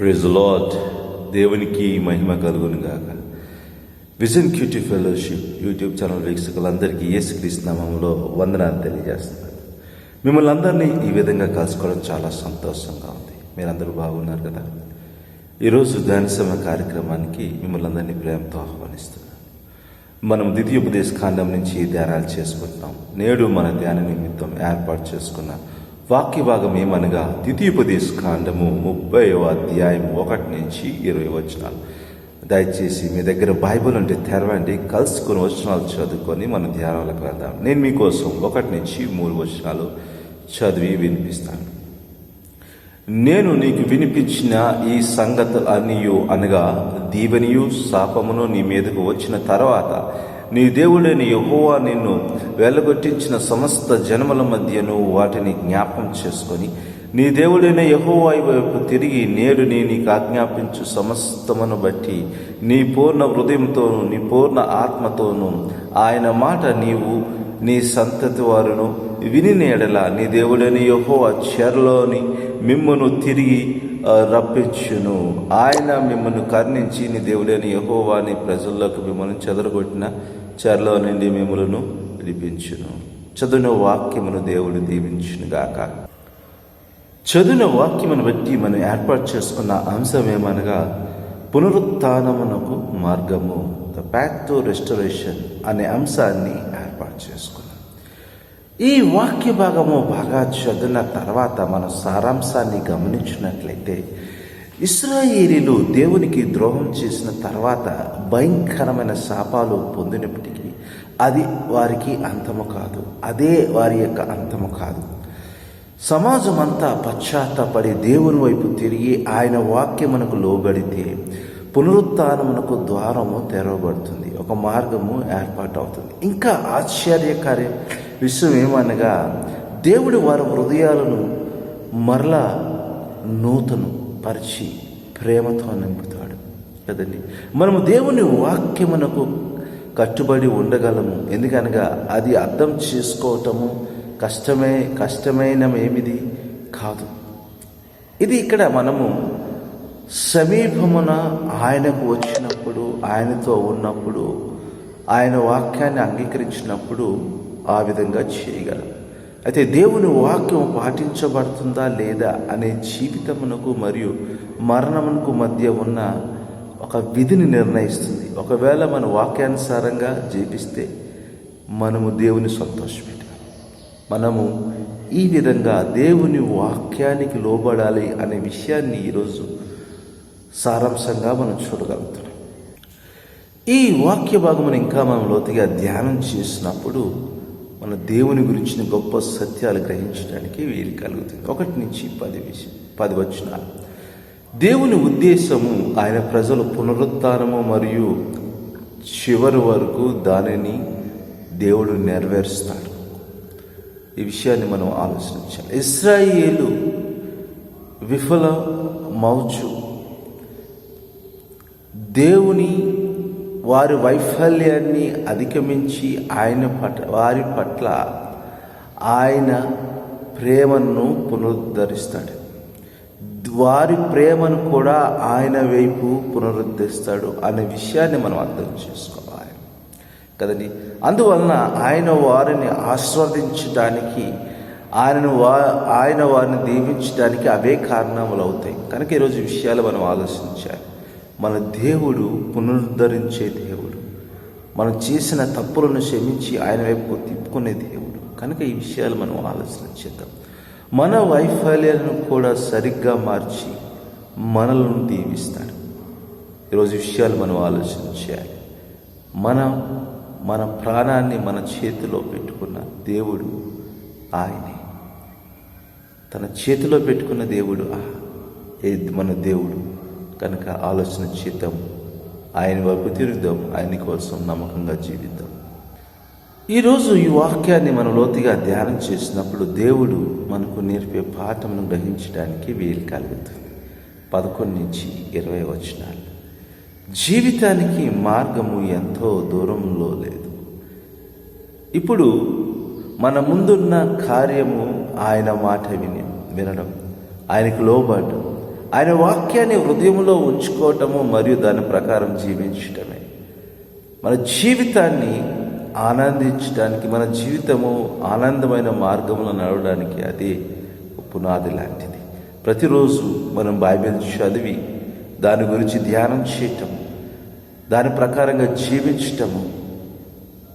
Praise lord దేవునికి మహిమ కలుగును గాక. Vision QT Fellowship YouTube channel వీక్షకులందరికీ యేసుక్రీస్తు నామంలో వందనాలు తెలియజేస్తున్నాను. మిమ్మల్ని అందరినీ ఈ విధంగా కలుసుకోవడం చాలా సంతోషంగా ఉంది. మీరందరూ బాగున్నారు కదా? ఈరోజు ధ్యానసమ కార్యక్రమానికి మిమ్మల్ని అందరినీ ప్రేమతో ఆహ్వానిస్తున్నాను. మనం ద్వితీయోపదేశ కాండం నుంచి ధ్యానాలు చేసుకుంటున్నాం. నేడు మన ధ్యాన నిమిత్తం ఏర్పాటు చేసుకున్న వాక్య భాగం ఏమనగా ద్వితీయోపదేశ కాండము ముప్పైవ అధ్యాయం ఒకటి నుంచి ఇరవై వచనాలు. దయచేసి మీ దగ్గర బైబిల్ ఉంటే తెరవండి కలుసుకుని వచనాలు చదువుకొని మన ధ్యానాలకు వెళ్దాం. నేను మీకోసం ఒకటి నుంచి మూడు వచనాలు చదివి వినిపిస్తాను. నేను నీకు వినిపించిన ఈ సంగతులు అనియు అనగా దీవెనియు శాపమును నీ మీదకు వచ్చిన తర్వాత నీ దేవుడైన యహోవా నిన్ను వెళ్ళగొట్టించిన సమస్త జనముల మధ్యను వాటిని జ్ఞాపం చేసుకొని నీ దేవుడైన యహోవా వైపు తిరిగి నేడు నీ నీకు ఆజ్ఞాపించు సమస్తమును బట్టి నీ పూర్ణ హృదయంతోనూ నీ పూర్ణ ఆత్మతోనూ ఆయన మాట నీవు నీ సంతతి వారును విని నేడలా నీ దేవుడైన యహోవా చెరలోని మిమ్మను తిరిగి రప్పించును. ఆయన మిమ్మల్ని కర్ణించి నీ దేవుడైన యహోవాని ప్రజల్లోకి మిమ్మల్ని చెదరగొట్టిన చెరలో నుండి మిమ్మలను విడిపించును. చదువున వాక్యమును దేవుడు దీవించును గాక. చదువున వాక్యమును బట్టి మనం ఏర్పాటు చేసుకున్న అంశం ఏమనగా పునరుత్నమునకు మార్గము ద ప్యాక్ టు రెస్టరేషన్ అనే అంశాన్ని ఏర్పాటు చేసుకున్నాం. ఈ వాక్య భాగము బాగా చదివిన తర్వాత మనం సారాంశాన్ని గమనించినట్లయితే ఇస్రాయేలీలు దేవునికి ద్రోహం చేసిన తర్వాత భయంకరమైన శాపాలు పొందినప్పటికీ అది వారికి అంతము కాదు. అదే వారి యొక్క అంతము కాదు. సమాజం అంతా పశ్చాత్తపడి దేవుని వైపు తిరిగి ఆయన వాక్యమునకు లోబడితే పునరుత్నమునకు ద్వారము తెరవబడుతుంది. ఒక మార్గము ఏర్పాటు అవుతుంది ఇంకా ఆశ్చర్యకార్య విషయం ఏమనగా దేవుడు వారి హృదయాలను మరలా నూతను పరిచి ప్రేమతో నింపుతాడు. కదండి? మనము దేవుని వాక్యమునకు కట్టుబడి ఉండగలము. ఎందుకనగా అది అర్థం చేసుకోవటము కష్టమే కష్టమైనమేమిది కాదు. ఇది ఇక్కడ మనము సమీపమున ఆయనకు వచ్చినప్పుడు ఆయనతో ఉన్నప్పుడు ఆయన వాక్యాన్ని అంగీకరించినప్పుడు ఆ విధంగా చేయగలం. అయితే దేవుని వాక్యం పాటించబడుతుందా లేదా అనే జీవితమునకు మరియు మరణమునకు మధ్య ఉన్న ఒక విధిని నిర్ణయిస్తుంది. ఒకవేళ మన వాక్యానుసారంగా జీవిస్తే మనము దేవుని సంతోషపెట్టాలి. మనము ఈ విధంగా దేవుని వాక్యానికి లోబడాలి అనే విషయాన్ని ఈరోజు సారాంశంగా మనం చూడగలుగుతున్నాం. ఈ వాక్య భాగమును ఇంకా మనం లోతుగా ధ్యానం చేసినప్పుడు మన దేవుని గురించిన గొప్ప సత్యాలు గ్రహించడానికి వీలు కలుగుతుంది. ఒకటి నుంచి పది విషయం పది వచనాలు. దేవుని ఉద్దేశము ఆయన ప్రజలు పునరుత్నము మరియు చివరి వరకు దానిని దేవుడు నెరవేరుస్తాడు. ఈ విషయాన్ని మనం ఆలోచించాలి. ఇస్రాయేలు విఫల మౌచు దేవుని వారి వైఫల్యాన్ని అధిగమించి ఆయన పట్ల వారి పట్ల ఆయన ప్రేమను పునరుద్ధరిస్తాడు. వారి ప్రేమను కూడా ఆయన వైపు పునరుద్ధరిస్తాడు అనే విషయాన్ని మనం అర్థం చేసుకోవాలి. కదండి? అందువలన ఆయన వారిని ఆస్వాదించడానికి ఆయనను వా ఆయన వారిని దీవించడానికి అవే కారణములు అవుతాయి. కనుక ఈరోజు విషయాలు మనం ఆలోచించాలి. మన దేవుడు పునరుద్ధరించే దేవుడు. మనం చేసిన తప్పులను క్షమించి ఆయన వైపు తిప్పుకునే దేవుడు. కనుక ఈ విషయాలు మనం ఆలోచన చేద్దాం. మన వైఫల్యాలను కూడా సరిగ్గా మార్చి మనలను దీవిస్తాడు ఈరోజు విషయాలు మనం ఆలోచన చేయాలి. మనం మన ప్రాణాన్ని మన చేతిలో పెట్టుకున్న దేవుడు ఆయనే. తన చేతిలో పెట్టుకున్న దేవుడు ఆ మన దేవుడు? కనుక ఆలోచన చేద్దాం. ఆయన వైపు తిరుగుదాం. ఆయన కోసం నమ్మకంగా జీవిద్దాం. ఈరోజు ఈ వాక్యాన్ని మనం లోతుగా ధ్యానం చేసినప్పుడు దేవుడు మనకు నేర్పే పాఠమును గ్రహించడానికి వీలు కలుగుతుంది. పదకొండు నుంచి ఇరవై వచనాలు. జీవితానికి మార్గము ఎంతో దూరంలో లేదు. ఇప్పుడు మన ముందున్న కార్యము ఆయన మాట విని వినడం ఆయనకు లోబడడం ఆయన వాక్యాన్ని హృదయంలో ఉంచుకోవటము మరియు దాని ప్రకారం జీవించటమే. మన జీవితాన్ని ఆనందించడానికి మన జీవితము ఆనందమైన మార్గంలో నడవడానికి అది పునాది లాంటిది. ప్రతిరోజు మనం బైబిల్ చదివి దాని గురించి ధ్యానం చేయటం దాని ప్రకారంగా జీవించటము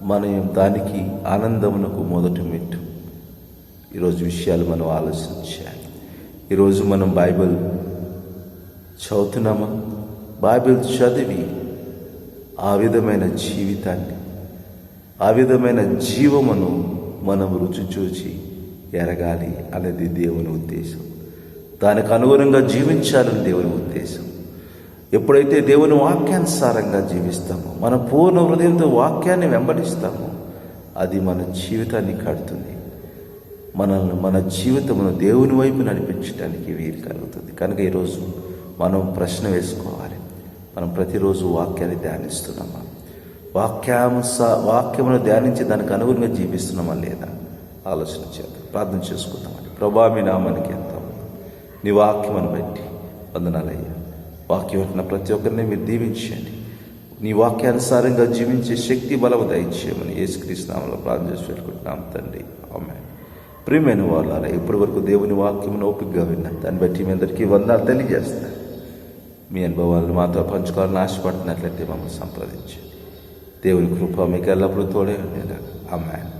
మనం దానికి ఆనందమునకు మొదటి మెట్టు. ఈరోజు విషయాలు మనం ఆలోచించాలి. ఈరోజు మనం బైబిల్ చదువుతున్నామా? బైబిల్ చదివి ఆ విధమైన జీవితాన్ని ఆ విధమైన జీవమును మనం రుచి చూచి ఎరగాలి అనేది దేవుని ఉద్దేశం. దానికి అనుగుణంగా జీవించాలని దేవుని ఉద్దేశం. ఎప్పుడైతే దేవుని వాక్యానుసారంగా జీవిస్తామో మన పూర్ణ హృదయంతో వాక్యాన్ని వెంబడిస్తామో అది మన జీవితాన్ని కడుతుంది. మనల్ని మన జీవితమును దేవుని వైపు నడిపించడానికి వీలు కలుగుతుంది. కనుక ఈరోజు మనం ప్రశ్న వేసుకోవాలి. మనం ప్రతిరోజు వాక్యాన్ని ధ్యానిస్తున్నామా? వాక్యాంశ వాక్యమును ధ్యానించి దానికి అనుగుణంగా జీవిస్తున్నామా లేదా? ఆలోచన చేద్దాం. ప్రార్థన చేసుకుందామని ప్రభా మీ నామానికి ఎంత నీ వాక్యమును బట్టి వందనాలయ్యా. వాక్యం వింటున్న ప్రతి ఒక్కరిని మీరు దీవించండి. నీ వాక్యానుసారంగా జీవించే శక్తి బలము దయచేయమని యేసుక్రీస్తునామంలో ప్రార్థన చేసి పెట్టుకుంటున్నాం తండ్రి. ఆమె ప్రియమైన వాళ్ళ ఇప్పటి వరకు దేవుని వాక్యమును ఓపికగా విన్నా దాన్ని బట్టి మీ అందరికీ వందనాలు తెలియజేస్తాను మీ అనుభవాలను మాతో పంచుకోవాలని ఆశపడుతున్నట్లయితే మమ్మల్ని సంప్రదించండి. దేవుని కృప మీకు ఎల్లప్పుడూ తోడే ఉండేలాగా. ఆమె